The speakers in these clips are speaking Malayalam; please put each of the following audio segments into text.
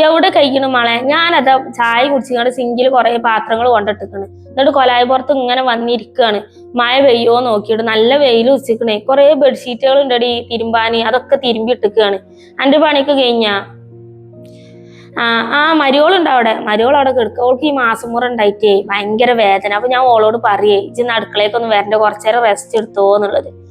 എവിടെ കഴിക്കണു മോളെ? ഞാനത് ചായ കുടിച്ചിങ്ങാണ്ട് സിങ്കിൽ കുറെ പാത്രങ്ങൾ കൊണ്ടിട്ടിക്കണ്. എന്നിട്ട് കൊലായ പുറത്ത് ഇങ്ങനെ വന്നിരിക്കുകയാണ് മഴ വെയ്യോ നോക്കിയിട്ട് നല്ല വെയിൽ ഉച്ചിക്കണേ കുറെ ബെഡ്ഷീറ്റുകൾ ഉണ്ടടി തിരുമ്പാന്. അതൊക്കെ തിരുമ്പി ഇട്ടിക്കുകയാണ് എന്റെ പണിയൊക്കെ കഴിഞ്ഞാ? ആ ആ മരിയോളുണ്ട് അവിടെ? മരിയോൾ അവിടെ കിടക്കുക അവൾക്ക് ഈ മാസം മുറ ഉണ്ടായിട്ടേ ഭയങ്കര വേദന. അപ്പൊ ഞാൻ ഓളോട് പറയേ ഇജ്ജ് അടുക്കളേക്കൊന്ന് വരണ്ട. കുറച്ചേരം റെസ്റ്റ് എടുത്തോ എന്നുള്ളത്.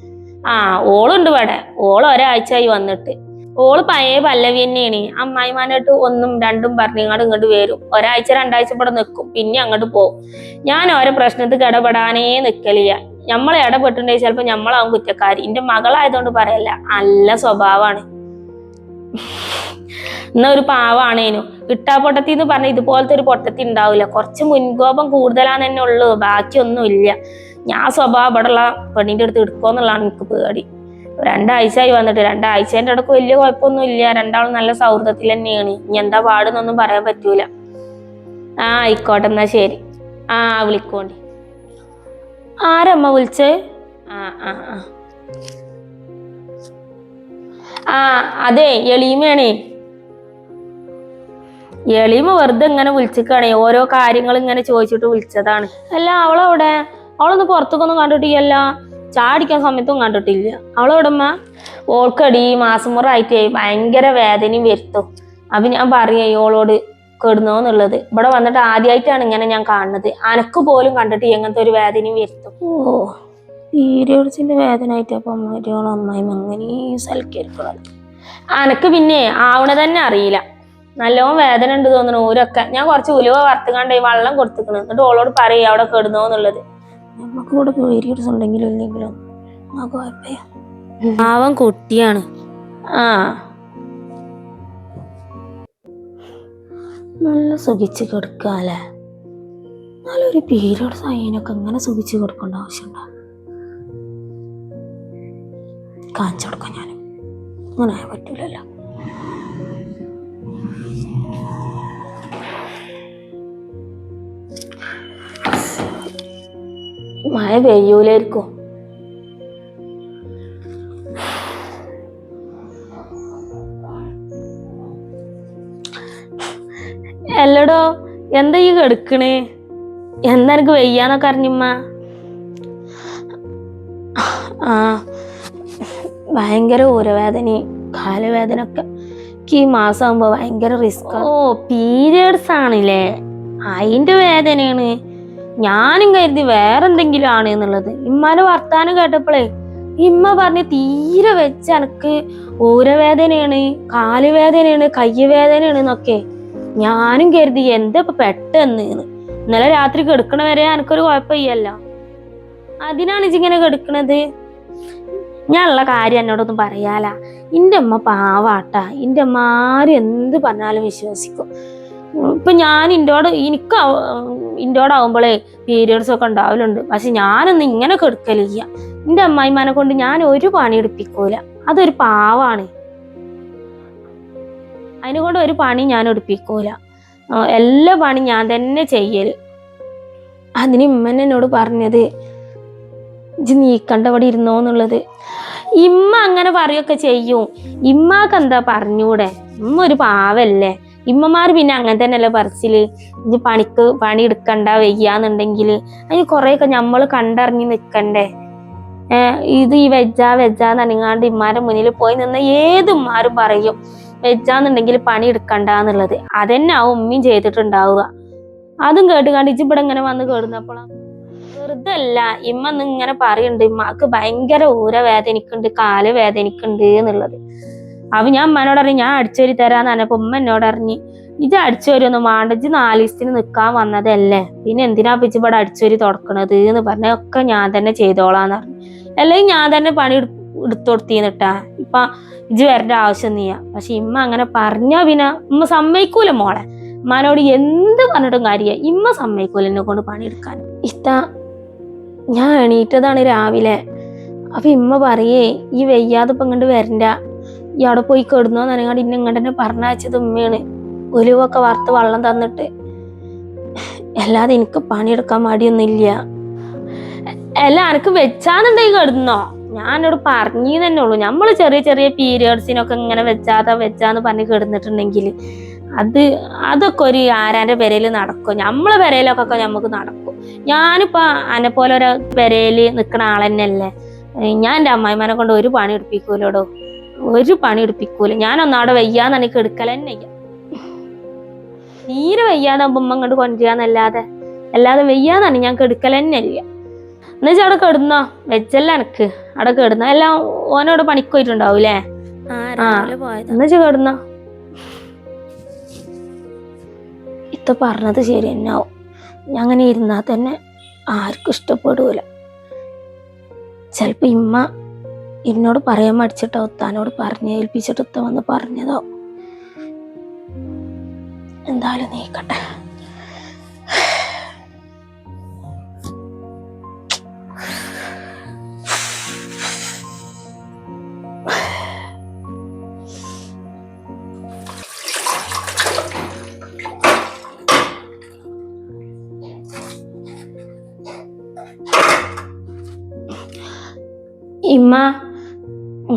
ആ ഓളുണ്ട് ഇവിടെ. ഓൾ ഒരാഴ്ചയായി വന്നിട്ട്. ഓൾ പഴയ പല്ലവി തന്നെയാണ്. അമ്മായിമാനായിട്ട് ഒന്നും രണ്ടും പറഞ്ഞ് ഇങ്ങോട്ട് ഇങ്ങോട്ട് വരും. ഒരാഴ്ച രണ്ടാഴ്ച ഇവിടെ നിൽക്കും പിന്നെ അങ്ങോട്ട് പോകും ഞാൻ ഓരോ പ്രശ്നത്തിൽ ഇടപെടാനേ നിക്കലില്ല. നമ്മളെ ഇടപെട്ടിട്ടുണ്ടെങ്കിൽ ചിലപ്പോ നമ്മളാവും കുറ്റക്കാരി. എന്റെ മകളായതുകൊണ്ട് പറയല്ല. നല്ല സ്വഭാവമാണ്. എന്നാ ഒരു പാവാണേനു. പൊട്ടത്തി എന്ന് പറഞ്ഞ ഇതുപോലത്തെ ഒരു പൊട്ടത്തി ഉണ്ടാവില്ല കുറച്ച് മുൻകോപം കൂടുതലാണ് തന്നെ ഉള്ളൂ. ബാക്കിയൊന്നും ഇല്ല ഞാൻ സ്വഭാവം ഇവിടെയുള്ള പെണ്ണിന്റെ അടുത്ത് എടുക്കുമെന്നുള്ളതാണ് എനിക്ക് പേടി. രണ്ടാഴ്ചയായി വന്നിട്ട്. രണ്ടാഴ്ചേന്റെ ഇടയ്ക്ക് വലിയ കുഴപ്പമൊന്നും ഇല്ല രണ്ടാളും നല്ല സൗഹൃദത്തിൽ തന്നെയാണ്. ഇനി എന്താ പാടുന്നൊന്നും പറയാൻ പറ്റൂല. ആ ആയിക്കോട്ടെ എന്നാ ശരി. ആ വിളിക്കോണ്ടി. ആരമ്മ വിളിച്ചേ? ആ ആ ആ. ആ അതെ എളീമയാണേ. എളീമ വെറുതെ ഇങ്ങനെ വിളിച്ചിക്കാണേ. ഓരോ കാര്യങ്ങൾ ഇങ്ങനെ ചോദിച്ചിട്ട് വിളിച്ചതാണ്. അല്ല അവളവിടെ? അവളൊന്ന് പുറത്തേക്കൊന്നും കണ്ടിട്ടില്ല ചാടിക്കാൻ സമയത്തും കണ്ടിട്ടില്ല. അവളെവിടമ്മ ഓൾക്കടി മാസം മുറായിട്ടേ ഭയങ്കര വേദനയും വരുത്തും. അപ്പൊ ഞാൻ പറയാ ഓളോട് കെടുന്നോന്നുള്ളത് ഇവിടെ വന്നിട്ട് ആദ്യമായിട്ടാണ് ഇങ്ങനെ ഞാൻ കാണുന്നത്. അനക്ക് പോലും കണ്ടിട്ട് എങ്ങനത്തെ ഒരു വേദനയും വരുത്തും. ഓ പീരിയഡ്സിന്റെ വേദന ആയിട്ട് അപ്പൊ അമ്മയോളം അമ്മായി അങ്ങനെ സൽക്കരിക്കുന്നത് അനക്ക് പിന്നെ ആവണ തന്നെ അറിയില്ല. നല്ലോണം വേദന ഉണ്ട് തോന്നുന്നു ഓരൊക്കെ. ഞാൻ കുറച്ച് ഉലുവ വറുത്തുകാണ്ട് വെള്ളം കൊടുത്തിക്കണ്. എന്നിട്ട് ഓളോട് പറയും അവിടെ കെടുന്നോന്നുള്ളത് നമുക്ക് കൂടെ പീരിയഡ്സ് ഉണ്ടെങ്കിലും ഇല്ലെങ്കിലും. ആ കുഴപ്പമില്ല. പാവം കുട്ടിയാണ്. ആ. നല്ല സുഖിച്ച് കിടക്കാല്ലേ നല്ലൊരു പീരിയഡ്സ് ആയതിനൊക്കെ ഇങ്ങനെ സുഖിച്ച് കിടക്കേണ്ട ആവശ്യമുണ്ടോ. കാണിച്ചു കൊടുക്കാം ഞാൻ അങ്ങനെ പറ്റില്ലല്ലോ പറ്റൂലല്ലോ. മഴ പെയ്യൂലായിരിക്കും. എല്ലടോ എന്താ ഈ കെടുക്കണേ? എന്താ എനിക്ക് വെയ്യാന്നൊക്കെ അറിഞ്ഞുമ്മ. ആ ഭയങ്കര ഊരവേദനയും കാലുവേദന ഒക്കെ എനിക്ക് ഈ മാസം ആകുമ്പോ ഭയങ്കര റിസ്ക് ഓ പീരിയഡ്സ് ആണല്ലേ അതിന്റെ വേദനയാണ്. ഞാനും കരുതി വേറെ എന്തെങ്കിലും ആണ് എന്നുള്ളത്. ഇമ്മാനെ വർത്താനം കേട്ടപ്പോഴേ ഇമ്മ പറഞ്ഞ് തീരെ വെച്ച് എനക്ക് ഊരവേദനയാണ് കാലുവേദനയാണ് കയ്യവേദനയാണ് എന്നൊക്കെ ഞാനും കരുതി എന്താ ഇപ്പൊ പെട്ടെന്ന് ഇന്നലെ രാത്രി കെടുക്കണ വരെ എനക്കൊരു കുഴപ്പമില്ല അതിനാണ് ഇങ്ങനെ കെടുക്കണത്. ഞാൻ ഉള്ള കാര്യം എന്നോടൊന്നും പറയാല. എന്റെ അമ്മ പാവാട്ടാ. എന്റെ അമ്മ ആരും എന്ത് പറഞ്ഞാലും വിശ്വസിക്കും. ഇപ്പൊ ഞാൻ ഇൻഡോട് എനിക്ക് ആവുമ്പോളേ പീരിയഡ്സ് ഒക്കെ ഉണ്ടാവലുണ്ട്. പക്ഷെ ഞാനൊന്നും ഇങ്ങനെ കെടുക്കലില്ല. എന്റെ അമ്മായിമാനെ കൊണ്ട് ഞാൻ ഒരു പണി എടുപ്പിക്കൂല. അതൊരു പാവാണ്. അതിനെ കൊണ്ട് ഒരു പണി ഞാൻ എടുപ്പിക്കൂല. എല്ലാ പണി ഞാൻ തന്നെ ചെയ്യൽ അതിന് ഇമ്മൻ എന്നോട് പറഞ്ഞത് ഇജ്ജ് നീക്കണ്ടവിടെ ഇരുന്നോന്നുള്ളത് ഇമ്മ അങ്ങനെ പറയൊക്കെ ചെയ്യും. ഇമ്മാക്ക് എന്താ പറഞ്ഞൂടെ? ഇമ്മ ഒരു പാവല്ലേ. ഇമ്മമാർ പിന്നെ അങ്ങനെ തന്നെയല്ലേ പറച്ചിൽ. ഇനി പണിക്ക് പണി എടുക്കണ്ട വയ്യാന്നുണ്ടെങ്കിൽ അതിന് കുറെയൊക്കെ നമ്മൾ കണ്ടറിഞ്ഞ് നിൽക്കണ്ടേ ഇത് ഈ വെജാ വെജാന്ന് അനങ്ങാണ്ട് ഇമ്മാരുടെ മുന്നിൽ പോയി നിന്ന് ഏത് ഉമ്മാരും പറയും വെജാന്നുണ്ടെങ്കിൽ പണി എടുക്കണ്ട എന്നുള്ളത്. അതന്നെ ആ ഉമ്മയും ചെയ്തിട്ടുണ്ടാവുക. അതും കേട്ടുകാണ്ട് ഇവിടെ ഇങ്ങനെ വന്ന് കേടുന്നപ്പോഴാണ് വെറുതെ അല്ല ഇമ്മ ഇങ്ങനെ പറയുന്നുണ്ട് ഇമ്മക്ക് ഭയങ്കര ഊര വേദനിക്കുന്നുണ്ട് കാൽ വേദനിക്കുന്നുണ്ട് എന്നുള്ളത്. അപ്പൊ ഞാൻ ഉമ്മനോട് അറിഞ്ഞു ഞാൻ അടിച്ചോരി തരാന്ന് പറഞ്ഞപ്പോ ഉമ്മ എന്നോട് അറിഞ്ഞു ഇത് അടിച്ചോരി ഒന്നും വേണ്ട ഇജ്ജ് നാല് ദിവസത്തിന് നിക്കാൻ വന്നതല്ലേ? പിന്നെ എന്തിനാ പിച്ച് ഇവിടെ അടിച്ചോരി തുടക്കണത്? എന്ന് പറഞ്ഞ ഒക്കെ ഞാൻ തന്നെ ചെയ്തോളാന്ന് പറഞ്ഞു. അല്ലെങ്കിൽ ഞാൻ തന്നെ പണി എടുത്തു കൊടുത്തീന്നിട്ടാ ഇപ്പൊ ഇജ് വരേണ്ട ആവശ്യം നീയാ പക്ഷെ ഇമ്മ അങ്ങനെ പറഞ്ഞാ പിന്നെ ഉമ്മ സമ്മതിക്കൂല മോളെ. ഉമ്മാനോട് എന്ത് പറഞ്ഞിട്ടും കാര്യ ഇമ്മ സമ്മതിക്കൂല എന്നെ കൊണ്ട് പണിയെടുക്കാൻ ഇത്ത ഞാൻ എണീറ്റതാണ് രാവിലെ. അപ്പൊ ഇമ്മ പറയേ ഈ വെയ്യാതെ ഇപ്പൊ ഇങ്ങോട്ട് വരണ്ട. ഈ അവിടെ പോയി കെടുന്നോ നനങ്ങാണ്ട് ഇന്നെ ഇങ്ങോട്ട് തന്നെ പറഞ്ഞയച്ചത് ഉമ്മയാണ്. ഒലിവൊക്കെ വറുത്ത് വെള്ളം തന്നിട്ട്. അല്ലാതെ എനിക്ക് പണിയെടുക്കാൻ മടിയൊന്നുമില്ല. അല്ല എനിക്ക് വെച്ചാന്നുണ്ടെങ്കിൽ കെടുന്നോ? ഞാനോട് പറഞ്ഞു തന്നെ ഉള്ളൂ. നമ്മൾ ചെറിയ ചെറിയ പീരിയഡ്സിനൊക്കെ ഇങ്ങനെ വെച്ചാതാ വെച്ചാന്ന് പറഞ്ഞ് കിടന്നിട്ടുണ്ടെങ്കിൽ അത് അതൊക്കെ ഒരു ആരാന്റെ പെരയിൽ നടക്കും. നമ്മളെ പെരയിലൊക്കെ നമുക്ക് നടക്കും. ഞാനിപ്പോ അനെ പോലെ ഒരു പെരയിൽ നിൽക്കുന്ന ആളെന്നല്ലേ ഞാൻ എന്റെ അമ്മായിമാനെ കൊണ്ട് ഒരു പണി എടുപ്പിക്കൂലോടോ? ഒരു പണി എടുപ്പിക്കൂല. ഞാനൊന്നവിടെ വയ്യാന്ന് എനിക്ക് എടുക്കലെന്നെ. തീരെ വയ്യാതാകുമ്പോ ഉമ്മ അങ്ങോട്ട് അല്ലാതെ വയ്യാന്നാണ് ഞാൻ കെടുക്കലെന്നെ ഇല്ല. എന്നുവെച്ചാ അവിടെ കെടുന്നോ? വെച്ചല്ല എനക്ക്. അവിടെ കെടുന്ന? എല്ലാം ഓനോട് പണിക്ക് പോയിട്ടുണ്ടാവൂലേ? ആ എന്നുവെച്ചാ കെടുന്നോ? ഇത്ത പറഞ്ഞത് ശരി എന്നാവും ഞാൻ അങ്ങനെ ഇരുന്നാ തന്നെ ആർക്കും ഇഷ്ടപ്പെടൂല. ചെലപ്പോ ഇമ്മ എന്നോട് പറയാൻ മടിച്ചിട്ടോ ഉത്താനോട് പറഞ്ഞ് ഏൽപ്പിച്ചിട്ട് ഉത്ത വന്ന് പറഞ്ഞതോ. എന്തായാലും നീക്കട്ടെ. ഇമ്മ.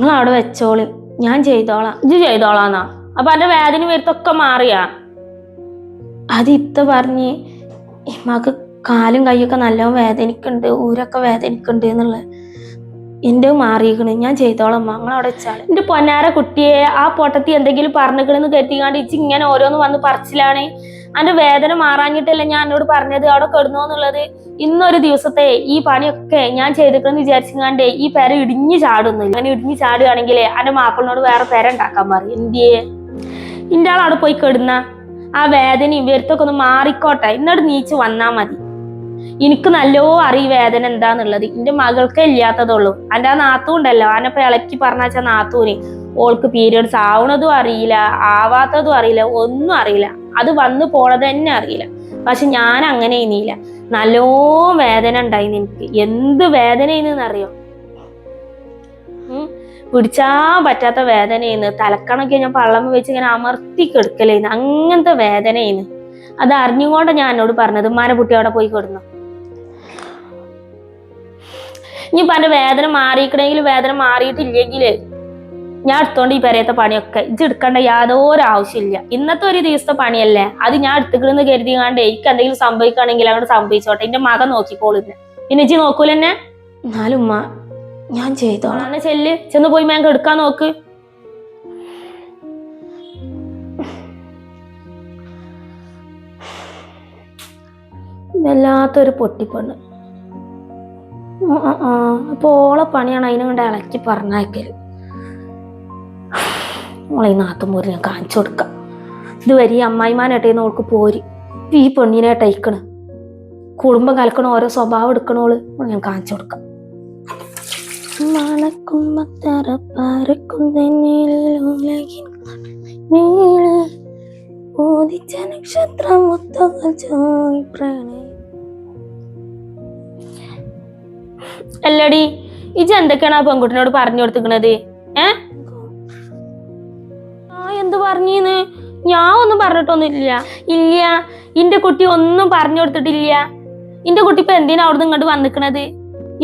നിങ്ങൾ അവിടെ വെച്ചോളി. ഞാൻ ചെയ്തോളാം. ഇത് ചെയ്തോളാന്നാ. അപ്പൊ എന്റെ വേദന വരുത്തൊക്കെ മാറിയാ? അത് ഇത്ത പറഞ്ഞ് ഇമ്മക്ക് കാലും കൈയൊക്കെ നല്ലോണം വേദനിക്കുന്നുണ്ട് ഊരൊക്കെ വേദനിക്കുന്നുണ്ട് എന്നുള്ളത് എന്റെ മാറിയിക്കണ്. ഞാൻ ചെയ്തോളാം നിങ്ങൾ അവിടെ വെച്ചാൽ എന്റെ പൊന്നാര കുട്ടിയെ ആ പൊട്ടത്തി എന്തെങ്കിലും പറഞ്ഞിക്കണെന്ന് കരുതിക്കാണ്ട് ഇച്ച് ഇങ്ങനെ ഓരോന്ന് വന്ന് പറച്ചിലാണ്. അന്റെ വേദന മാറാഞ്ഞിട്ടല്ലേ ഞാൻ എന്നോട് പറഞ്ഞത്? അവിടെ കിടന്നോന്നുള്ളത് ഇന്നൊരു ദിവസത്തെ ഈ പണിയൊക്കെ ഞാൻ ചെയ്തിട്ടെന്ന് വിചാരിച്ചാണ്ടേ ഈ പെര ഇടിഞ്ഞു ചാടുന്നില്ല. അങ്ങനെ ഇടിഞ്ഞു ചാടുകയാണെങ്കിലേ അന്റെ മാപ്പിളിനോട് വേറെ പെര ഉണ്ടാക്കാൻ പറയും. എന്തിയേ? ഇന്റെ ആൾ അവിടെ പോയി കിടന്ന ആ വേദനയും വരുത്തൊക്കെ ഒന്ന് മാറിക്കോട്ടെ. ഇന്നോട് നീച്ച് വന്നാ മതി. എനിക്ക് നല്ലോ അറിയ വേദന എന്താന്നുള്ളത്. എന്റെ മകൾക്ക് ഇല്ലാത്തതുള്ളൂ. അന്റെ ആ നാത്തു ഉണ്ടല്ലോ. അനപ്പൊ ഇളക്കി പറഞ്ഞാച്ച നാത്തൂന്. ഓൾക്ക് പീരിയഡ്സ് ആവണതും അറിയില്ല ആവാത്തതും അറിയില്ല ഒന്നും അറിയില്ല. അത് വന്നു പോണത് തന്നെ അറിയില്ല. പക്ഷെ ഞാൻ അങ്ങനെ ഇനിയില്ല നല്ലോ വേദന ഉണ്ടായി എനിക്ക്. എന്ത് വേദനയെന്ന് അറിയോ ഉം. പിടിച്ചാൻ പറ്റാത്ത വേദനയെന്ന് തലക്കണൊക്കെ ഞാൻ പള്ളം വെച്ച് ഇങ്ങനെ അമർത്തി കെടുക്കലേന്ന്. അങ്ങനത്തെ വേദനയെന്ന് അത് അറിഞ്ഞുകൊണ്ട് ഞാൻ എന്നോട് പറഞ്ഞത് ഉമ്മാനെ അവിടെ പോയി കിടന്നു. ഇനി പറഞ്ഞ വേദന മാറിയിക്കണമെങ്കിൽ വേദന മാറിയിട്ടില്ലെങ്കിൽ ഞാൻ എടുത്തോണ്ട് ഈ പെരയത്തെ പണിയൊക്കെ. ഇത് എടുക്കേണ്ട യാതൊരു ആവശ്യമില്ല. ഇന്നത്തെ ഒരു ദിവസത്തെ പണിയല്ലേ? അത് ഞാൻ എടുത്തുകിടുന്ന് കരുതിയാണ്ട് എനിക്ക് എന്തെങ്കിലും സംഭവിക്കുകയാണെങ്കിൽ അങ്ങോട്ട് സംഭവിച്ചോട്ടെ. എന്റെ മകൻ നോക്കിക്കോളുന്നെ പിന്നെ ഇജ്ജ് നോക്കൂലെന്നെ? എന്നാലും ഞാൻ ചെയ്തോളാം. ചെല്ല്. ചെന്ന് പോയി മാങ്ക എടുക്കാൻ നോക്ക്. വല്ലാത്തൊരു പൊട്ടിപ്പണ് ആ, ആ, ആ. അപ്പൊ ഓളെ പണിയാണ് അതിനെ കൊണ്ട് ഇളക്കി പറഞ്ഞയക്കൽ. ഓളെ ഈ നാത്തുമ്പോര് ഞാൻ കാണിച്ചു കൊടുക്കാം. ഇതുവരെ ഈ അമ്മായിമാനേട്ടേന്ന് ഓൾക്ക് പോരി. ഈ പെണ്ണിനായിട്ട് അയക്കണ് കുടുംബം കലക്കണ ഓരോ സ്വഭാവം എടുക്കണോൾ ഞാൻ കാണിച്ചു കൊടുക്കാം. മണക്കുമ്പത്തറ അല്ലടി ഇജ് എന്തൊക്കെയാണ് ആ പെൺകുട്ടിനോട് പറഞ്ഞു കൊടുത്തിക്കണത് ഞാൻ ഒന്നും പറഞ്ഞിട്ടൊന്നുമില്ല. ഇല്ല. ഇന്റെ കുട്ടി ഒന്നും പറഞ്ഞു കൊടുത്തിട്ടില്ല. ഇന്റെ കുട്ടി ഇപ്പൊ എന്തിനാ അവിടുന്ന് ഇങ്ങോട്ട് വന്നിക്കണത്?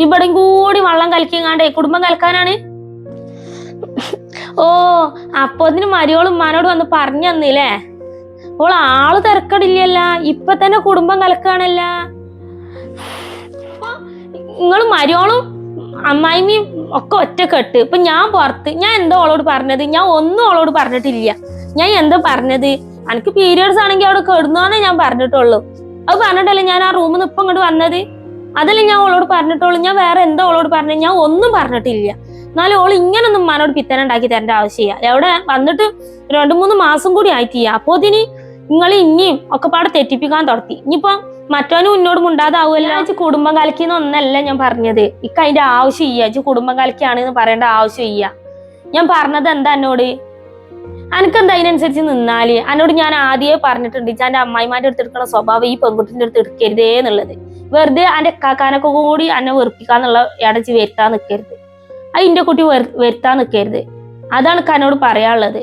ഇവിടെ കൂടി വള്ളം കലക്കിങ്ങാണ്ടേ കുടുംബം കലക്കാനാണ്? ഓ അപ്പൊ അതിന് മരിയോളും ഉമ്മാനോട് വന്ന് പറഞ്ഞു തന്നില്ലേ? ഓൾ ആൾ തിരക്കടില്ലല്ല. ഇപ്പൊ തന്നെ കുടുംബം കലക്കാണല്ല. നിങ്ങൾ മരിയോളും അമ്മായിമ്മയും ഒക്കെ ഒറ്റക്കെട്ട്. ഇപ്പൊ ഞാൻ പുറത്ത് ഞാൻ എന്താ ഓളോട് പറഞ്ഞത്? ഞാൻ ഒന്നും ഓളോട് പറഞ്ഞിട്ടില്ല. ഞാൻ എന്താ പറഞ്ഞത്? എനിക്ക് പീരിയഡ്സ് ആണെങ്കിൽ അവിടെ കിടന്നോന്നേ ഞാൻ പറഞ്ഞിട്ടുള്ളൂ. അത് പറഞ്ഞിട്ടല്ലേ ഞാൻ ആ റൂമിൽ നിന്ന് ഇപ്പം ഇങ്ങോട്ട് വന്നത്? അതല്ലേ ഞാൻ ഓളോട് പറഞ്ഞിട്ടുള്ളൂ. ഞാൻ വേറെ എന്താ ഓളോട് പറഞ്ഞത്? ഞാൻ ഒന്നും പറഞ്ഞിട്ടില്ല. എന്നാലും ഓൾ ഇങ്ങനൊന്നും മനോട് പിത്തന ഉണ്ടാക്കി തരേണ്ട ആവശ്യമില്ല. എവിടെ വന്നിട്ട് രണ്ടു മൂന്ന് മാസം കൂടി ആയിട്ടില്ല. അപ്പോ ഇതിന് നിങ്ങൾ ഇനിയും ഒക്കെ പാടെ തെറ്റിപ്പിക്കാൻ തുടത്തി ഇനിയിപ്പോ മറ്റവനും മുന്നോട് മുണ്ടാതാവുമല്ലോ അച്ഛ കുടുംബം കലക്കിന്ന് ഒന്നല്ല ഞാൻ പറഞ്ഞത്. ഇക്ക അതിന്റെ ആവശ്യം ഇല്ല അച്ഛ കുടുംബം കലക്കിയാണെന്ന് പറയേണ്ട ആവശ്യം ഇല്ല ഞാൻ പറഞ്ഞത് എന്താ എന്നോട്? അനക്കെന്താ അതിനനുസരിച്ച് നിന്നാൽ? എന്നോട് ഞാൻ ആദ്യമേ പറഞ്ഞിട്ടുണ്ട് ഇച്ചാന്റെ അമ്മായിമാരുടെ അടുത്ത് എടുക്കുന്ന സ്വഭാവം ഈ പെൺകുട്ടിന്റെ അടുത്ത് എടുക്കരുതേ എന്നുള്ളത്. വെറുതെ എന്റെ കാക്കാനൊക്കെ കൂടി എന്നെ വെറുപ്പിക്കാന്നുള്ള ഇടച്ച് വരുത്താൻ നിൽക്കരുത് അത് ഇന്റെ കുട്ടി വരുത്താൻ നിൽക്കരുത് അതാണ് എന്നോട് പറയാനുള്ളത്.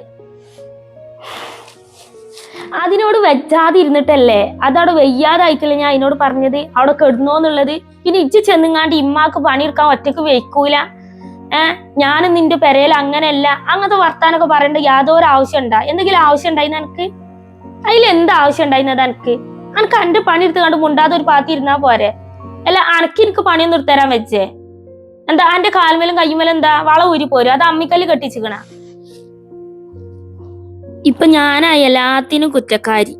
അതിനോട് വെച്ചാതിരുന്നിട്ടല്ലേ അതവിടെ വെയ്യാതായിട്ടല്ലേ ഞാൻ അതിനോട് പറഞ്ഞത്? അവിടെ കെടുന്നോന്നുള്ളത് പിന്നെ ഇജ്ജ് ചെന്നുങ്ങാണ്ട് ഇമ്മാക്ക് പണിയെടുക്കാൻ ഒറ്റയ്ക്ക് വെക്കൂല ഏ? ഞാനും നിന്റെ പെരയിൽ അങ്ങനെയല്ല അങ്ങനത്തെ വർത്താനൊക്കെ പറയേണ്ട യാതൊരു ആവശ്യം ഉണ്ടാ. എന്തെങ്കിലും ആവശ്യം ഉണ്ടായി എനിക്ക് അതിൽ എന്ത് ആവശ്യം ഉണ്ടായിരുന്നത് എനിക്ക് എനിക്ക് എന്റെ പണി എടുത്ത് കണ്ട് മുണ്ടാതെ ഒരു പാത്തി ഇരുന്നാ പോരെ. അല്ല അനക്ക് എനിക്ക് പണിയൊന്നും എടുത്തരാൻ വെച്ചേ. എന്താ എന്റെ കാൽമേലും കൈമേലും എന്താ? വള ഊരി പോരും. അത് അമ്മിക്കല്ല് കെട്ടിച്ചിക്കണ. ഇപ്പൊ ഞാനാ എല്ലാത്തിനും കുറ്റക്കാരി.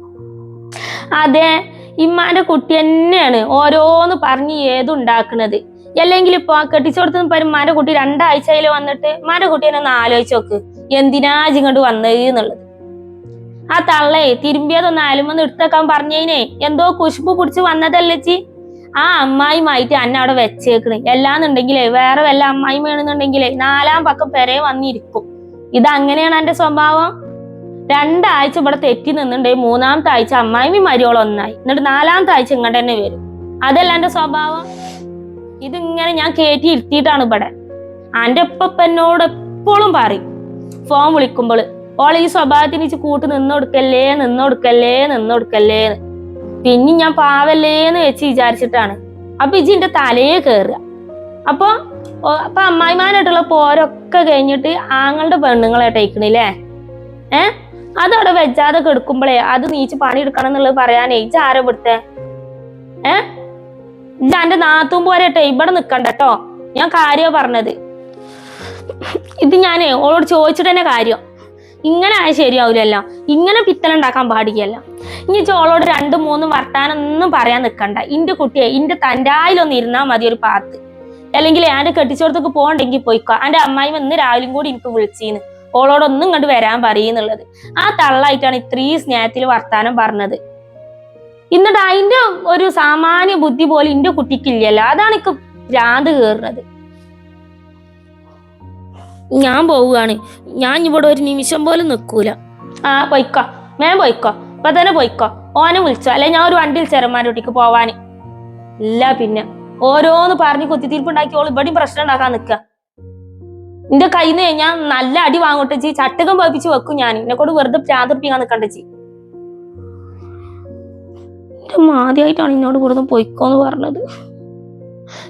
അതെ ഇമ്മാന്റെ കുട്ടി തന്നെയാണ് ഓരോന്ന് പറഞ്ഞ് ഏതുണ്ടാക്കണത്. അല്ലെങ്കിൽ ഇപ്പൊ കെട്ടിച്ചോടത്ത് മര കുട്ടി രണ്ടാഴ്ചയിൽ വന്നിട്ട്? ഉമ്മാന്റെ കുട്ടീനെ ഒന്ന് ആലോചിച്ച് നോക്ക്. എന്തിനാ ഇങ്ങോട്ട് വന്നത് എന്നുള്ളത്? ആ തള്ളേ തിരുമ്പിയതൊന്ന് അലുമെന്ന് എടുത്തേക്കാൻ പറഞ്ഞതിനെ എന്തോ കുശുമ്പ് പിടിച്ച് വന്നതല്ലേച്ചി ആ അമ്മായിമായിട്ട് അന്നെ അവിടെ വെച്ചേക്കണ്. എല്ലാന്നുണ്ടെങ്കിലേ വേറെ വല്ല അമ്മായി വേണമെന്നുണ്ടെങ്കിലേ നാലാം പക്കം പെരെ വന്നിരിക്കും. ഇത് അങ്ങനെയാണ് എന്റെ സ്വഭാവം. രണ്ടാഴ്ച ഇവിടെ തെറ്റി നിന്നുണ്ടെങ്കിൽ മൂന്നാമത്തെ ആഴ്ച അമ്മായിമി മരിയോളം ഒന്നായി എന്നിട്ട് നാലാമത്തെ ആഴ്ച ഇങ്ങോട്ട് തന്നെ വരും. അതല്ല എന്റെ സ്വഭാവം. ഇതിങ്ങനെ ഞാൻ കയറ്റി ഇരുത്തിയിട്ടാണ് ഇവിടെ. എന്റെ ഉപ്പ എന്നോട് എപ്പോഴും പറയും. ഫോൺ വിളിക്കുമ്പോൾ ഓൾ ഈ സ്വഭാവത്തിന് ഇച്ച് കൂട്ട് നിന്നൊടുക്കല്ലേ നിന്നൊടുക്കല്ലേ നിന്നൊടുക്കല്ലേ പിന്നെ ഞാൻ പാവല്ലേന്ന് വെച്ച് വിചാരിച്ചിട്ടാണ്. അപ്പൊ ഇജി എന്റെ തലയെ കയറുക അപ്പൊ അപ്പൊ അമ്മായിമാനായിട്ടുള്ള പോരൊക്കെ കഴിഞ്ഞിട്ട് ആങ്ങളുടെ പെണ്ണുങ്ങളെ ടേക്കണില്ലേ ഏ? അതവിടെ വെച്ചാതെ കെടുക്കുമ്പോഴേ അത് നീച്ച് പണിയെടുക്കണം എന്നുള്ളത് പറയാനേ ആരെ ഇവിടുത്തെ? ഏ? ഇജ് എന്റെ നാത്തും പോരട്ടെ ഇവിടെ നിക്കണ്ട കേട്ടോ. ഞാൻ കാര്യോ പറഞ്ഞത്. ഇത് ഞാനേ ഓളോട് ചോദിച്ചിട്ട് തന്നെ കാര്യം. ഇങ്ങനെ ആയ ശരിയാവില്ലല്ലോ ഇങ്ങനെ പിത്തലുണ്ടാക്കാൻ പാടില്ല ഇനി ചോളോട് രണ്ട് മൂന്ന് വർത്താനൊന്നും പറയാൻ നിൽക്കണ്ട ഇന്റെ കുട്ടിയെ ഇന്റെ തന്റായിലൊന്ന് ഇരുന്നാ മതി ഒരു പാത്ത്. അല്ലെങ്കിൽ എന്റെ കെട്ടിച്ചോടത്തേക്ക് പോകണ്ടെങ്കിൽ പോയിക്കോ. എന്റെ അമ്മായി ഇന്ന് രാവിലെയും കൂടി എനിക്ക് വിളിച്ചീന്ന് ഓളോടൊന്നും ഇങ്ങോട്ട് വരാൻ പറയുന്നുള്ളത്. ആ തള്ളായിട്ടാണ് ഇത്രയും സ്നേഹത്തിൽ വർത്താനം പറഞ്ഞത്. എന്നിട്ട് അതിന്റെ ഒരു സാമാന്യ ബുദ്ധി പോലും ഇന്റെ കുട്ടിക്കില്ലല്ലോ. അതാണ് ഇപ്പൊ ഭ്രാന്ത് കയറുന്നത് ഞാൻ പോവുകയാണ്. ഞാൻ ഇവിടെ ഒരു നിമിഷം പോലും നിൽക്കൂല. ആ പൊയ്ക്കോ. ഞാൻ പൊയ്ക്കോ. ഇപ്പൊ തന്നെ പൊയ്ക്കോ. ഓനെ വിളിച്ചോ. അല്ലെ ഞാൻ ഒരു വണ്ടിയിൽ ചെറുമാരോട്ടിക്ക് പോവാന്. ഇല്ല പിന്നെ. ഓരോന്ന് പറഞ്ഞ് കുത്തിത്തീർപ്പുണ്ടാക്കി ഓൾ ഇവിടെയും പ്രശ്നം ഉണ്ടാക്കാൻ നിക്ക എന്റെ കയ്യിൽ നിന്ന് ഞാൻ നല്ല അടി വാങ്ങോട്ടെ ചി ചട്ടകം പതിപ്പിച്ച് വെക്കും ഞാൻ. എന്നെ കൊണ്ട് വെറുതെ പ്രാന്തിപ്പിക്കാൻ നിൽക്കണ്ടേ ചി എന്റെ ആദ്യമായിട്ടാണ് എന്നോട് ഇവിടുന്ന് പൊയ്ക്കോന്ന് പറഞ്ഞത്.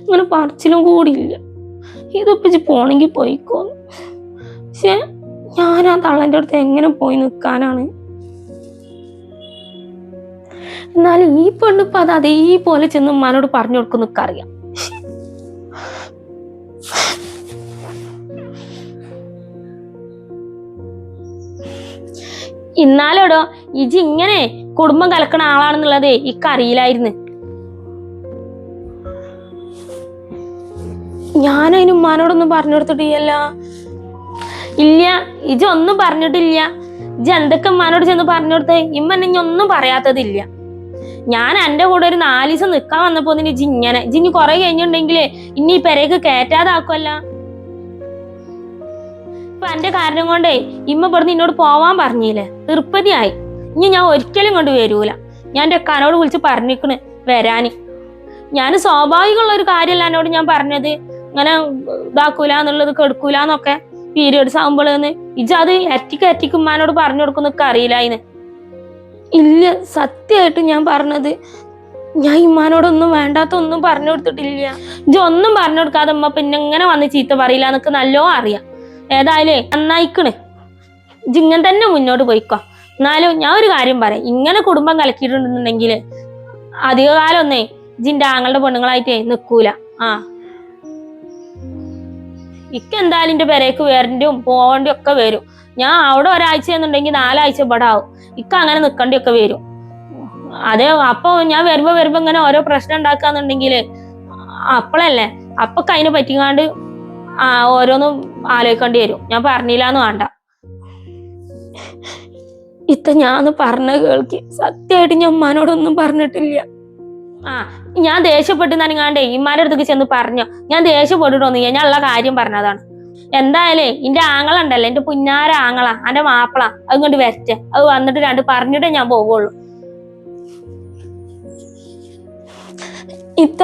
ഇങ്ങനെ പറച്ചിലും കൂടിയില്ല. ഇതിപ്പോ പോണെങ്കിൽ പോണെങ്കി പോയിക്കോന്ന്. പക്ഷെ ഞാൻ ആ തള്ളന്റെ അടുത്ത് എങ്ങനെ പോയി നിൽക്കാനാണ് എന്നാലും ഈ പെണ്ണിപ്പോൾ അത് അതേപോലെ ചെന്ന് ഉമ്മാനോട് പറഞ്ഞു കൊടുക്കും നിക്കറിയാം. ഇന്നാലോടോ ഇജി ഇങ്ങനെ കുടുംബം കലക്കണ ആളാണെന്നുള്ളത് ഇക്കറിയില്ലായിരുന്നു. ഞാനതിന് ഉമ്മാനോടൊന്നും പറഞ്ഞു കൊടുത്തിട്ടില്ല ഇല്ല ഇജ് ഒന്നും പറഞ്ഞിട്ടില്ല. ഇജ് എന്തൊക്കെ ഉമ്മാനോട് ചെന്ന് പറഞ്ഞു കൊടുത്തേ ഇമ്മ എന്നെ ഇനി ഒന്നും പറയാത്തതില്ല. ഞാൻ എന്റെ കൂടെ ഒരു നാല് ദിവസം നിക്കാൻ വന്നപ്പോ ഇജി ഇങ്ങനെ ഇജി ഇനി കുറെ കഴിഞ്ഞിട്ടുണ്ടെങ്കിൽ ഇനി ഈ പെരേക്ക് കയറ്റാതാക്കുമല്ല ഇപ്പൊ എന്റെ കാരണം കൊണ്ടേ ഇമ്മ ഇവിടുന്ന് എന്നോട് പോവാൻ പറഞ്ഞില്ലേ? തീർപ്പതിയായി ഇനി ഞാൻ ഒരിക്കലും കൊണ്ട് വരൂല. ഞാൻ എന്റെ അക്കാനോട് വിളിച്ച് പറഞ്ഞിക്കണ് വരാന്. ഞാൻ സ്വാഭാവികമുള്ള ഒരു കാര്യമല്ല എന്നോട് ഞാൻ പറഞ്ഞത്. ഇങ്ങനെ ഇതാക്കൂല എന്നുള്ളത് കെടുക്കൂല എന്നൊക്കെ പീരിയഡ്സ് ആകുമ്പോഴെന്ന് ഇജ അത് എറ്റിക്ക് അറ്റിക്ക് ഉമ്മാനോട് പറഞ്ഞു കൊടുക്കുന്നൊക്കെ അറിയില്ലായിന്ന് ഇല്ല സത്യമായിട്ട് ഞാൻ പറഞ്ഞത് ഞാൻ ഇമ്മാനോടൊന്നും വേണ്ടാത്ത ഒന്നും പറഞ്ഞു കൊടുത്തിട്ടില്ല. ഇജ ഒന്നും പറഞ്ഞു കൊടുക്കാതെ ഉമ്മ പിന്നെ ഇങ്ങനെ വന്ന് ചീത്ത പറയില്ല എന്നൊക്കെ നല്ലോ അറിയാം. ഏതായാലേ നന്നായിക്കണ്. ഇങ്ങനെ തന്നെ മുന്നോട്ട് പോയിക്കോ. എന്നാലും ഞാൻ ഒരു കാര്യം പറയാം. ഇങ്ങനെ കുടുംബം കലക്കിയിട്ടുണ്ടെന്നുണ്ടെങ്കിൽ അധികകാലം ഒന്നേ ഇജിന്റെ ആങ്ങളുടെ പെണ്ണുങ്ങളായിട്ടേ നിൽക്കൂല ആ. ഇക്ക് എന്തായാലും എന്റെ പെരേക്ക് വരണ്ടും പോകണ്ടും ഒക്കെ വരും. ഞാൻ അവിടെ ഒരാഴ്ച എന്നുണ്ടെങ്കിൽ നാലാഴ്ച ഇവിടെ ഇക്ക അങ്ങനെ നിക്കണ്ടി ഒക്കെ വരും. അതെ അപ്പൊ ഞാൻ വരുമ്പോ വരുമ്പോ ഇങ്ങനെ ഓരോ പ്രശ്നം ഉണ്ടാക്കാന്നുണ്ടെങ്കിൽ അപ്പളല്ലേ? അപ്പൊ അതിനെ പറ്റിക്കാണ്ട് ആ ഓരോന്നും ആലോചിക്കേണ്ടി വരും. ഞാൻ പറഞ്ഞില്ലാന്ന് വേണ്ട. ഇത്ത ഞാൻ പറഞ്ഞ കേൾക്ക്. സത്യമായിട്ട് ഞാൻ ഉമ്മാനോടൊന്നും പറഞ്ഞിട്ടില്ല. ആ ഞാൻ ദേഷ്യപ്പെട്ട് നനങ്ങാണ്ടേ ഇമ്മാരുടെ അടുത്തേക്ക് ചെന്ന് പറഞ്ഞു. ഞാൻ ദേഷ്യപ്പെട്ടിട്ടൊന്നും ഞാൻ ഉള്ള കാര്യം പറഞ്ഞതാണ്. എന്തായാലേ എന്റെ ആങ്ങളുണ്ടല്ലോ. എന്റെ പുന്നാര ആങ്ങള. എന്റെ മാപ്പിള. അത് കൊണ്ട് വരട്ടെ. അത് വന്നിട്ട് രണ്ട് പറഞ്ഞിട്ടേ ഞാൻ പോവുള്ളൂ. ഇത്ത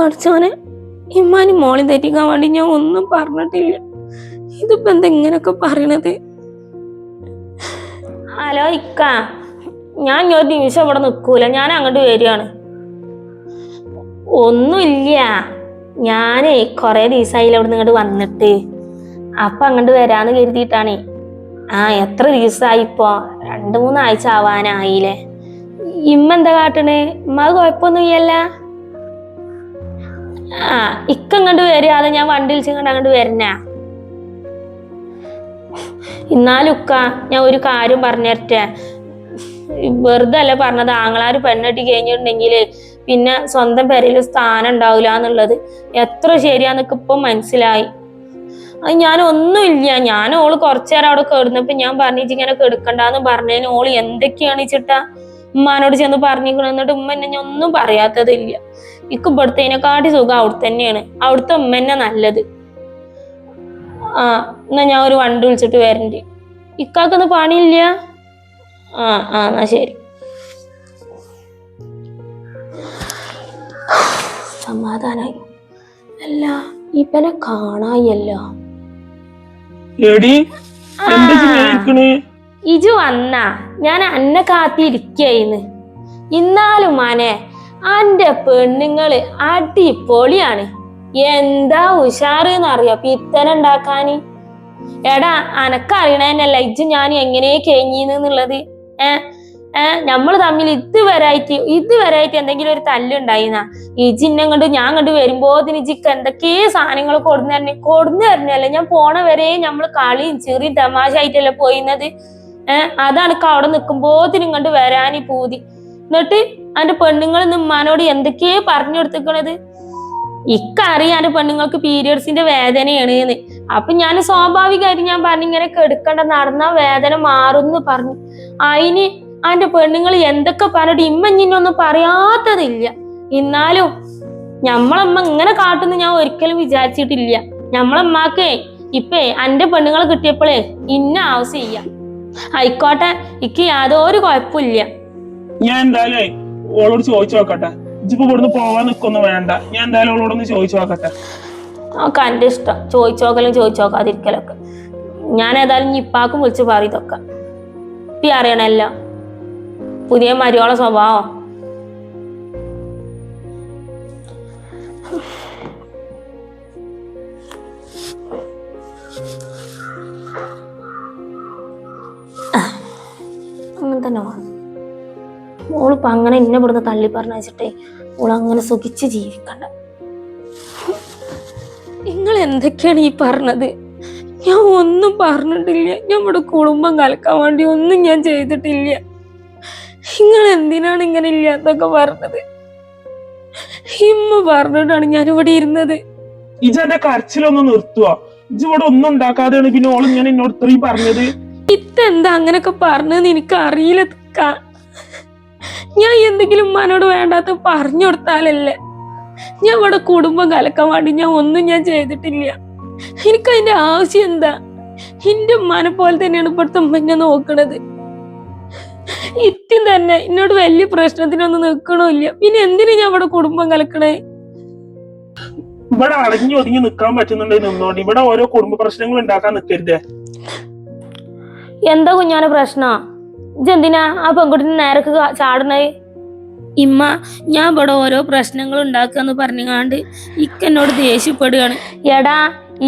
പഠിച്ചോനെ ഇമ്മാനി മോളി തെറ്റിക്കാൻ വേണ്ടി ഞാൻ ഒന്നും പറഞ്ഞിട്ടില്ല. ഇതിപ്പോ എന്തെങ്ങനൊക്കെ പറയണത്? ഹലോ ഇക്ക. ഞാൻ ഒരു നിമിഷം ഇവിടെ നിൽക്കൂല ഞാൻ അങ്ങോട്ട് വരികയാണ്. ഒന്നുമില്ല. ഞാനേ കൊറേ ദിവസമായില്ല അവിടെ ഇങ്ങോട്ട് വന്നിട്ട്. അപ്പൊ അങ്ങോട്ട് വരാന്ന് കരുതിയിട്ടാണേ. ആ എത്ര ദിവസമായി ഇപ്പോ? രണ്ട് മൂന്നാഴ്ച ആവാനായില്ലേ? ഇമ്മ എന്താ കാട്ടണേ? ഇമ്മ അത് കുഴപ്പമൊന്നുമില്ല ആ ഇക്ക അങ്ങോട്ട് ഞാൻ വണ്ടി വിളിച്ചിങ്ങോട്ട് അങ്ങോട്ട് വരുന്ന എന്നാലും ഉക്ക ഞാൻ ഒരു കാര്യം പറഞ്ഞരട്ടെ. വെറുതെ അല്ല പറഞ്ഞത് ആങ്ങളാര് പെണ്ണെട്ടി കഴിഞ്ഞിട്ടുണ്ടെങ്കിൽ പിന്നെ സ്വന്തം പെരയിൽ സ്ഥാനം ഉണ്ടാവില്ല എന്നുള്ളത്. എത്ര ശരിയാന്നൊക്കെ ഇപ്പം മനസ്സിലായി. അത് ഞാൻ ഒന്നുമില്ല ഞാൻ ഓൾ കുറച്ചു നേരം അവിടെ കേടുന്നപ്പോ ഞാൻ പറഞ്ഞിട്ട് ഇങ്ങനെ കെടുക്കണ്ടെന്ന് പറഞ്ഞതിന് ഓൾ എന്തൊക്കെയാണ് വെച്ചിട്ടാ ഉമ്മാനോട് ചെന്ന് പറഞ്ഞിരിക്കണം. എന്നിട്ട് ഉമ്മ എന്നെ ഒന്നും പറയാത്തതില്ല. ഇക്ക് ഇവിടുത്തേനെക്കാട്ടി സുഖം അവിടെ തന്നെയാണ്. അവിടുത്തെ ഉമ്മ എന്നെ നല്ലത്. ആ എന്നാ ഞാൻ ഒരു വണ്ടി വിളിച്ചിട്ട് വരണ്ട്. ഇക്കാക്കൊന്നും പണിയില്ല? ആ ആ എന്നാ ശരി. സമാധാനായി. അല്ല ഇവനെ കാണായല്ലോ. എടി എന്താ ഇജു വന്നാ ഞാൻ അന്നെ കാത്തിരിക്കയിന്ന് ഇന്നാലും മാനെ അന്റെ പെണ്ണുങ്ങൾ അടിപൊളിയാണ്. എന്താ ഉഷാറ് എന്നറിയോ പിത്തന ഉണ്ടാക്കാന്? എടാ അനക്കറിയണേനല്ല ഇജ് ഞാൻ എങ്ങനെ കഴിഞ്ഞിന്നുള്ളത്? ഏ ഏ നമ്മൾ തമ്മിൽ ഇതുവരായിട്ട് ഇതുവരായിട്ട് എന്തെങ്കിലും ഒരു തല്ലുണ്ടായിന്നാ? ഇജിന്നെ കണ്ട് ഞാൻ കണ്ട് വരുമ്പോത്തിന് ഇജിക്ക് എന്തൊക്കെ സാധനങ്ങൾ കൊടുന്നു തരണേ? കൊടുന്നു തരണല്ലേ ഞാൻ പോണ വരെ നമ്മൾ കളിയും ചെറിയും തമാശ ആയിട്ടല്ലേ പോയിന്നത്? ഏഹ് അതാണ് അവിടെ നിൽക്കുമ്പോത്തിനും കണ്ട് വരാനി പൂതി. എന്നിട്ട് അന്റെ പെണ്ണുങ്ങൾ ഉമ്മാനോട് എന്തൊക്കെയാ പറഞ്ഞു കൊടുത്തിക്കണത്? ഇക്ക അറിയാം അന്റെ പെണ്ണുങ്ങൾക്ക് പീരിയഡ്സിന്റെ വേദനയാണ് എന്ന് അപ്പൊ ഞാൻ സ്വാഭാവികമായിട്ട് ഞാൻ പറഞ്ഞു ഇങ്ങനെ കെടുക്കണ്ട നടന്ന വേദന മാറുന്ന് പറഞ്ഞു. അതിന് അന്റെ പെണ്ണുങ്ങൾ എന്തൊക്കെ പറഞ്ഞിട്ട് ഇമ്മ ഇന്നൊന്നും പറയാത്തതില്ല. എന്നാലും ഞമ്മളമ്മ ഇങ്ങനെ കാട്ടുന്ന ഞാൻ ഒരിക്കലും വിചാരിച്ചിട്ടില്ല. ഞമ്മളമ്മക്കേ ഇപ്പേ അന്റെ പെണ്ണുങ്ങളെ കിട്ടിയപ്പോഴേ ഇന്ന ആവശ്യം ചെയ്യാം ആയിക്കോട്ടെ എനിക്ക് യാതൊരു കുഴപ്പമില്ല. ഞാൻ എന്തായാലും ഓളോട് ചോദിച്ചു നോക്കട്ടെ. ഇജിപ്പോ ഇവിടുന്ന് പോവാൻ നിക്കൊന്നും വേണ്ട. ഞാൻ എന്തായാലും ഓളോടൊന്ന് ചോദിച്ചു നോക്കട്ടെ. ഒക്കെ എന്റെ ഇഷ്ടം. ചോദിച്ചോക്കലും ചോദിച്ചോക്കാതിരിക്കലൊക്കെ ഞാൻ ഏതായാലും ഇപ്പാക്കും വിളിച്ച് പറയതൊക്കെ ഇപ്പി അറിയണല്ലോ. പുതിയ മരിയോള സ്വഭാവം. അങ്ങനെ തന്നെ വേണം ഓളിപ്പോ അങ്ങനെ എന്നെ ഇവിടുന്ന് തള്ളി പറഞ്ഞു വെച്ചിട്ടേ ഓൾ അങ്ങനെ സുഖിച്ച് ജീവിക്കണ്ട. നിങ്ങൾ എന്തൊക്കെയാണ് ഈ പറഞ്ഞത്? ഞാൻ ഒന്നും പറഞ്ഞിട്ടില്ല. ഞാൻ ഇവിടെ കുടുംബം കലക്കാൻ വേണ്ടി ഒന്നും ഞാൻ ചെയ്തിട്ടില്ല. നിങ്ങൾ എന്തിനാണ് ഇങ്ങനെ ഇല്ലാത്തൊക്കെ പറഞ്ഞത്? ഇമ്മ പറഞ്ഞിട്ടാണ് ഞാൻ ഇവിടെ ഇരുന്നത്. ഇജ എന്റെ കരച്ചിലൊന്ന് നിർത്തുക ഇജ് ഇവിടെ ഒന്നും ഉണ്ടാക്കാതെയാണ് പിന്നെ ഓൾ ഇങ്ങനെ എന്നോട് ഇത്രയും പറഞ്ഞത്. ഇതെന്താ അങ്ങനൊക്കെ പറഞ്ഞതെന്ന് എനിക്ക് അറിയില്ല ഞാൻ എന്തെങ്കിലും ഉമ്മാനോട് വേണ്ടാത്ത പറഞ്ഞു കൊടുത്താലല്ലേ? ഞാൻ ഇവിടെ കുടുംബം കലക്കാൻ വേണ്ടി ഞാൻ ഒന്നും ഞാൻ ചെയ്തിട്ടില്ല. എനിക്ക് അതിന്റെ ആവശ്യം എന്താ? എന്റെ ഉമ്മാനെ പോലെ തന്നെയാണ് ഇപ്പോഴത്തെ ഉമ്മ എന്നെ നോക്കണത്. ഇത്തിൻ തന്നെ എന്നോട് വലിയ പ്രശ്നത്തിനൊന്നും നിക്കണില്ല പിന്നെ എന്തിനു ഞാൻ ഇവിടെ കുടുംബം കലക്കണേ? ഇവിടെ അടങ്ങി ഒതുങ്ങി നിക്കാൻ പറ്റുന്നുണ്ടെങ്കിൽ നിന്നോണ്ട്. ഇവിടെ ഓരോ കുടുംബ പ്രശ്നങ്ങൾ ഉണ്ടാക്കാൻ നിൽക്കരുതേ എന്താ കുഞ്ഞാനെ പ്രശ്നം? ഇജെന്തിനാ ആ പെൺകുട്ടിനെ നേരക്ക് ചാടണേ ഇമ്മ ഞാൻ ഇവിടെ ഓരോ പ്രശ്നങ്ങൾ ഉണ്ടാക്കാന്ന് പറഞ്ഞാണ്ട് ഇക്കെന്നോട് ദേഷ്യപ്പെടുകയാണ്. എടാ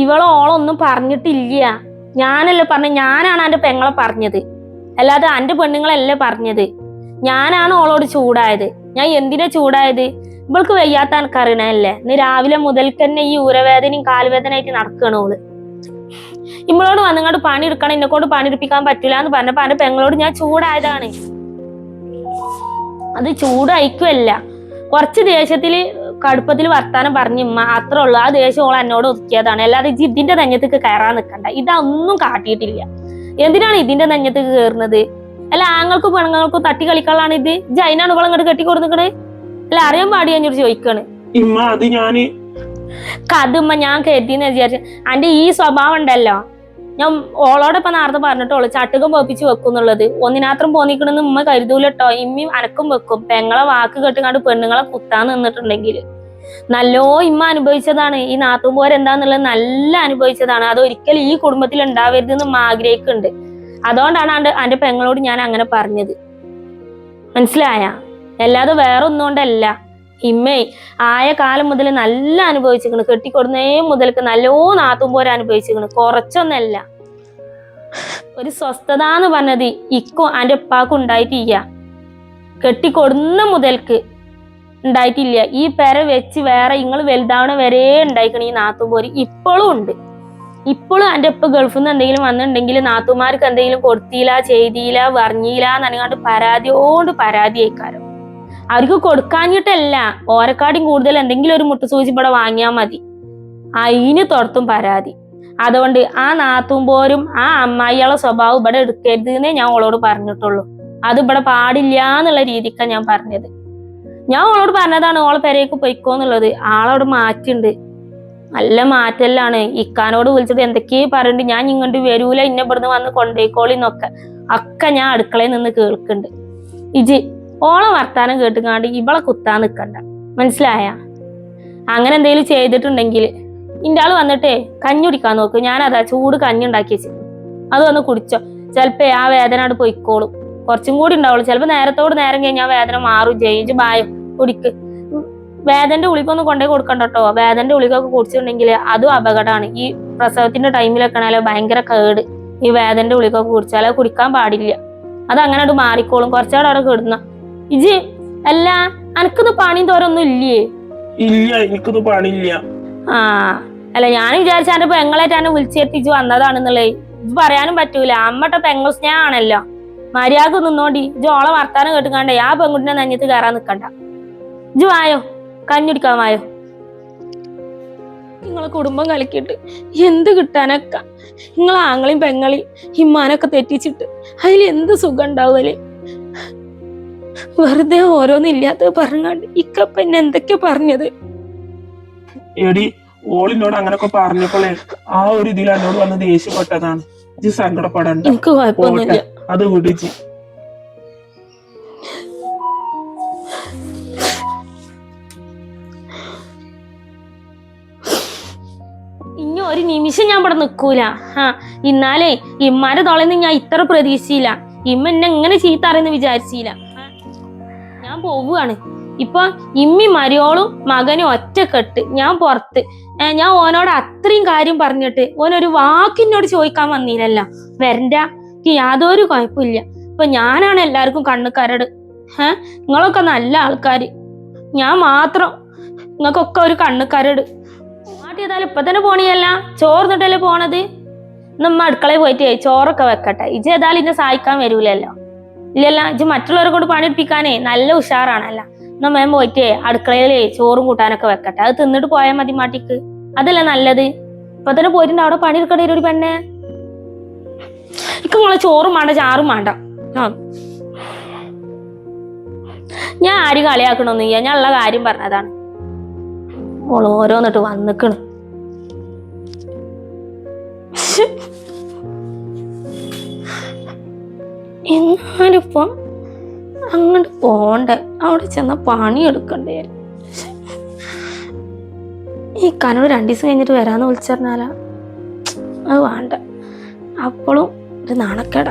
ഇവളെ ഓളൊന്നും പറഞ്ഞിട്ടില്ല. ഞാനല്ലേ പറഞ്ഞ ഞാനാണ് എന്റെ പെങ്ങളെ പറഞ്ഞത്. അല്ലാതെ എന്റെ പെണ്ണുങ്ങളല്ലേ പറഞ്ഞത്. ഞാനാണ് ഓളോട് ചൂടായത്. ഞാൻ എന്തിനാ ചൂടായത്? ഇവൾക്ക് വയ്യാത്ത എനക്കറിയണല്ലേ ഇന്ന് രാവിലെ മുതൽ തന്നെ ഈ ഊരവേദനയും കാൽവേദനയായിട്ട് നടക്കണ ഓൾ. ഇമ്മളോട് വന്നങ്ങോട്ട് പണി എടുക്കണം എന്നെ കൊണ്ട് പണി എടുപ്പിക്കാൻ പറ്റില്ല എന്ന് പറഞ്ഞപ്പോ എന്റെ പെങ്ങളോട് ഞാൻ ചൂടായതാണ്. അത് ചൂടായിക്കുമല്ല കുറച്ച് ദേഷ്യത്തിൽ കടുപ്പത്തിൽ വർത്താനം പറഞ്ഞു ഇമ്മ അത്രേ ഉള്ളൂ. ആ ദേഷ്യം ഓൾ എന്നോട് ഒതുക്കിയതാണ്. അല്ലാതെ ഇതിന്റെ നെഞ്ഞത്തേക്ക് കയറാൻ നിൽക്കണ്ട ഇതൊന്നും കാട്ടിയിട്ടില്ല. എന്തിനാണ് ഇതിന്റെ നെഞ്ഞത്തേക്ക് കയറുന്നത്? അല്ല ആങ്ങൾക്കും പെണ്ണുങ്ങൾക്കും തട്ടി കളിക്കാനാണ് ഇത്? ജൈനാണ് ഇവളെ ഇങ്ങോട്ട് കെട്ടി കൊടുക്കണേ അല്ല അറിയാൻ പാടി ഞാൻ ചോദിക്കാണ് കതുമ്മ ഞാൻ കരുതിന്ന് വിചാരിച്ചു. അന്റെ ഈ സ്വഭാവം ഉണ്ടല്ലോ. ഞാൻ ഓളോടൊപ്പം നേരത്തെ പറഞ്ഞിട്ടുള്ളൂ ചട്ടുകം പൊപ്പിച്ച് വെക്കും എന്നുള്ളത്. ഒന്നിനാത്രം പോന്നിക്കണെന്ന് ഉമ്മ കരുതൂലട്ടോ. ഇമ്മയും അനക്കും വെക്കും. പെങ്ങളെ വാക്ക് കെട്ടുകാണ്ട് പെണ്ണുങ്ങളെ കുത്താൻ നിന്നിട്ടുണ്ടെങ്കിൽ നല്ലോ ഇമ്മ അനുഭവിച്ചതാണ്. ഈ നാത്തുമ്പോര് പോരെന്താന്നുള്ളത് നല്ല അനുഭവിച്ചതാണ്. അത് ഒരിക്കലും ഈ കുടുംബത്തിൽ ഉണ്ടാവരുത് എന്ന് ഉമ്മ ആഗ്രഹിക്കുന്നുണ്ട് അതുകൊണ്ടാണ് ആണ്ട് എന്റെ പെങ്ങളോട് ഞാൻ അങ്ങനെ പറഞ്ഞത്. മനസ്സിലായ? അല്ലാതെ വേറെ ഒന്നും കൊണ്ടല്ല. ഇമ്മേ ആയ കാലം മുതൽ നല്ല അനുഭവിച്ചിരിക്കണ്. കെട്ടിക്കൊടുന്നേ മുതൽക്ക് നല്ലോ നാത്തും അനുഭവിച്ചിരിക്കണ്. കുറച്ചൊന്നല്ല. ഒരു സ്വസ്ഥത എന്ന് പറഞ്ഞത് ഇക്കും എന്റെ ഉപ്പാക്കും ഉണ്ടായിട്ടില്ല. കെട്ടിക്കൊടുന്ന മുതൽക്ക് ഉണ്ടായിട്ടില്ല. ഈ പെര വെച്ച് വേറെ ഇങ്ങൾ വലുതാവണ വരെ ഉണ്ടായിക്കണ ഈ നാത്തുപോരി ഇപ്പോഴും ഉണ്ട്. ഇപ്പോഴും എന്റെ ഉപ്പ ഗൾഫിൽ നിന്ന് എന്തെങ്കിലും വന്നിട്ടുണ്ടെങ്കിൽ നാത്തുമാർക്ക് എന്തെങ്കിലും കൊടുത്തില്ല ചെയ്തില്ല പറഞ്ഞില്ല എന്നറിയാണ്ട് പരാതിയോണ്ട് പരാതി അയക്കാരം അവർക്ക് കൊടുക്കാഞ്ഞിട്ടല്ല. ഓരക്കാടും കൂടുതൽ എന്തെങ്കിലും ഒരു മുട്ട സൂചി ഇവിടെ വാങ്ങിയാൽ മതി. അതിന് തൊടത്തും പരാതി. അതുകൊണ്ട് ആ നാത്തുമ്പോരും ആ അമ്മായിയുള്ള സ്വഭാവം ഇവിടെ എടുക്കരുത് എന്നേ ഞാൻ ഓളോട് പറഞ്ഞിട്ടുള്ളൂ. അത് ഇവിടെ പാടില്ല എന്നുള്ള രീതിക്കാണ് ഞാൻ പറഞ്ഞത്. ഞാൻ ഓളോട് പറഞ്ഞതാണ് ഓളെ പെരേക്ക് പൊയ്ക്കോന്നുള്ളത് ആളോട് മാറ്റുണ്ട്. നല്ല മാറ്റല്ലാണ്. ഇക്കാനോട് വിളിച്ചിട്ട് എന്തൊക്കെയോ പറയുന്നുണ്ട് ഞാൻ ഇങ്ങോട്ട് വരൂല ഇന്ന ഇവിടുന്ന് വന്ന് കൊണ്ടേക്കോളിന്നൊക്കെ. ഒക്കെ ഞാൻ അടുക്കളയിൽ നിന്ന് കേൾക്കുന്നുണ്ട് ഇജി ഓളെ വർത്താനം കേട്ടുകാണ്ട് ഇവളെ കുത്താൻ നിൽക്കണ്ട മനസ്സിലായ? അങ്ങനെ എന്തെങ്കിലും ചെയ്തിട്ടുണ്ടെങ്കിൽ ഇന്റെ ആൾ വന്നിട്ടേ കഞ്ഞി കുടിക്കാൻ നോക്ക്. ഞാൻ അതാ ചൂട് കഞ്ഞി ഉണ്ടാക്കി വെച്ചു. അത് വന്ന് കുടിച്ചോ. ചിലപ്പോ ആ വേദന അവിടെ പൊയ്ക്കോളും. കുറച്ചും കൂടി ഉണ്ടാവുള്ളൂ. ചിലപ്പോ നേരത്തോട് നേരം കഴിഞ്ഞാൽ ആ വേദന മാറും. ജയിച്ച് ബായ കുടിക്ക്. വേദന്റെ ഉളിക്കൊന്നും കൊണ്ടേ കൊടുക്കണ്ട കേട്ടോ വേദന്റെ ഉളിക്കൊക്കെ കുടിച്ചിട്ടുണ്ടെങ്കിൽ അതും അപകടമാണ് ഈ പ്രസവത്തിന്റെ ടൈമിലൊക്കെ ആണല്ലോ ഭയങ്കര കേട്. ഈ വേദന്റെ ഉളിക്കൊക്കെ കുടിച്ചാൽ കുടിക്കാൻ പാടില്ല. അത് അങ്ങനെ മാറിക്കോളും. കുറച്ചുകൂടെ അവിടെ കിടന്ന. ഇജ് അല്ല അനക്കൊന്നും പണി തോരൊന്നും ഇല്ലേ? ഇല്ല എനിക്കൊന്നും പണിയില്ല. ആ അല്ല ഞാൻ വിചാരിച്ചാണ്ട് പെങ്ങളായിട്ടാണ് വിളിച്ചെത്തിച്ച് വന്നതാണെന്നുള്ളത് ഇത് പറയാനും പറ്റൂല. അമ്മട്ട പെങ്ങൾ സ്നേഹമാണല്ലോ മര്യാദ നിന്നോണ്ടി. ഇജ് ഓളെ വർത്താനം കേട്ടുകാണ്ടേ ആ പെൺകുട്ടിനെ നഞ്ഞത്ത് കയറാൻ നിക്കണ്ട. ഇജ് വായോ? കഞ്ഞുടിക്കാൻ വായോ? നിങ്ങളെ കുടുംബം കലക്കിയിട്ട് എന്ത് കിട്ടാനൊക്ക? നിങ്ങളെ ആങ്ങളെയും പെങ്ങളെയും ഇമ്മാനൊക്കെ തെറ്റിച്ചിട്ട് അതിൽ എന്ത് സുഖം ഉണ്ടാവുമല്ലേ വെറുതെ ഓരോന്നില്ലാത്ത പറഞ്ഞാണ്ട് ഇക്കപ്പ എന്നെ എന്തൊക്കെ പറഞ്ഞത്? എടി ഓളിനോട് അങ്ങനൊക്കെ പറഞ്ഞപ്പോളെ ആ ഒരു ഇതിൽ എന്നോട് വന്ന് ദേഷ്യപ്പെട്ടതാണ്. സങ്കടപ്പെടണ്ട. എനിക്ക് കുഴപ്പമൊന്നുമില്ല. അത് വിടിച്ച് ഇനി ഒരു നിമിഷം ഞാൻ ഇവിടെ നിൽക്കൂല ആ ഇന്നാലേ ഇമ്മാരെ തൊളന്ന് ഞാൻ ഇത്ര പ്രതീക്ഷയില്ല. ഇമ്മ എന്നെ ഇങ്ങനെ ചീത്ത അറിയുന്ന വിചാരിച്ചില്ല ഞാൻ പോവുകയാണ്. ഇപ്പൊ ഇമ്മി മരിയോളും മകനും ഒറ്റക്കെട്ട്. ഞാൻ പുറത്ത്. ഞാൻ ഓനോട് അത്രയും കാര്യം പറഞ്ഞിട്ട് ഓനൊരു വാക്കിനോട് ചോദിക്കാൻ വന്നില്ലല്ല വരണ്ട. യാതൊരു കുഴപ്പമില്ല. ഇപ്പൊ ഞാനാണ് എല്ലാവർക്കും കണ്ണുക്കാരട് കരട് ഏഹ് നിങ്ങളൊക്കെ നല്ല ആൾക്കാർ ഞാൻ മാത്രം നിങ്ങൾക്കൊക്കെ ഒരു കണ്ണുക്കാരട് ഏതായാലും ഇപ്പൊ തന്നെ പോണിയല്ല. ചോർന്നിട്ടല്ലേ പോണത്? നമ്മ അടുക്കളയിൽ പോയിട്ട് ചോറൊക്കെ വെക്കട്ടെ. ഇജ് ഏതായാലും ഇന്നെ സഹായിക്കാൻ വരൂലല്ലോ. ഇല്ലല്ല ഇജ് മറ്റുള്ളവരെ കൊണ്ട് പണിയെടുപ്പിക്കാനേ നല്ല ഉഷാറാണല്ല. എന്നാ മേം പോയിട്ട് അടുക്കളയിലേ ചോറും കൂട്ടാനൊക്കെ വെക്കട്ടെ. അത് തിന്നിട്ട് പോയാൽ മതി മാട്ടിക്ക് അതല്ല നല്ലത്? ഇപ്പൊ തന്നെ പോയിട്ടുണ്ട്. അവിടെ പണിയെടുക്കട്ടെ ഒരു പെണ്ണെ. ഇക്ക് ചോറും വേണ്ട ചാറും വേണ്ട ഞാൻ ആര് കളിയാക്കണൊന്നുമില്ല ഞാൻ ഉള്ള കാര്യം പറഞ്ഞതാണ്. മോളോരോന്നിട്ട് വന്നിക്കണ്. എന്നാലിപ്പോൾ അങ്ങോട്ട് പോണ്ടേ? അവിടെ ചെന്ന പണിയെടുക്കണ്ടേ? ഈ കനോട് രണ്ടു ദിവസം കഴിഞ്ഞിട്ട് വരാന്ന് വിളിച്ചറിഞ്ഞാലാ. അത് വേണ്ട. അപ്പോഴും ഒരു നാണക്കേട.